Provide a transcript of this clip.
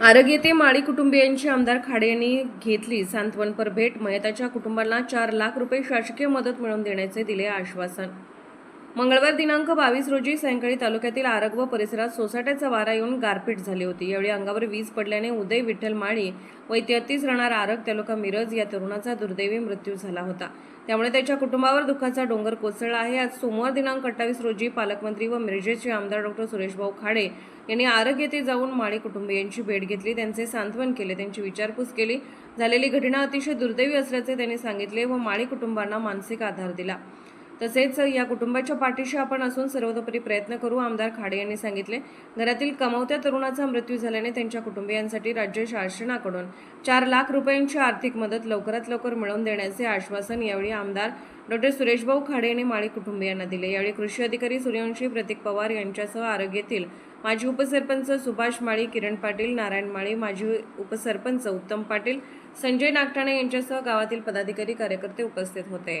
आरोग्य ते माळी कुटुंबियांची आमदार खाडे यांनी घेतली सांत्वनपर भेट. मयताच्या कुटुंबांना चार लाख रुपये शासकीय मदत मिळवून देण्याचे दिले आश्वासन. मंगळवार दिनांक बावीस रोजी सायंकाळी तालुक्यातील आरग व परिसरात सोसाट्याचा वारा येऊन गारपीट झाली होती. यावेळी अंगावर वीज पडल्याने उदय विठ्ठल माळी व तेहतीस राहणार आरग तालुका मिरज या तरुणाचा दुर्दैवी मृत्यू झाला होता. त्यामुळे त्याच्या कुटुंबावर दुःखाचा डोंगर कोसळला आहे. आज सोमवार दिनांक अठ्ठावीस रोजी पालकमंत्री व मिरजेचे आमदार डॉक्टर सुरेशभाऊ खाडे यांनी आरग येथे जाऊन माळी कुटुंबियांची भेट घेतली. त्यांचे सांत्वन केले. त्यांची विचारपूस केली. झालेली घटना अतिशय दुर्दैवी असल्याचे त्यांनी सांगितले व माळी कुटुंबांना मानसिक आधार दिला. तसेच या कुटुंबाच्या पाठीशी आपण असून सर्वतोपरी प्रयत्न करू आमदार खाडे यांनी सांगितले. घरातील कमावत्या तरुणाचा मृत्यू झाल्याने त्यांच्या कुटुंबियांसाठी राज्य शासनाकडून चार लाख रुपयांची आर्थिक मदत लवकरात लवकर मिळवून देण्याचे आश्वासन यावेळी आमदार डॉक्टर सुरेशभाऊ खाडे यांनी माळी कुटुंबियांना दिले. यावेळी कृषी अधिकारी सूर्यवंशी प्रतीक पवार यांच्यासह आरोग्यातील माजी उपसरपंच सुभाष माळी किरण पाटील नारायण माळी माजी उपसरपंच उत्तम पाटील संजय नागटाणे यांच्यासह गावातील पदाधिकारी कार्यकर्ते उपस्थित होते.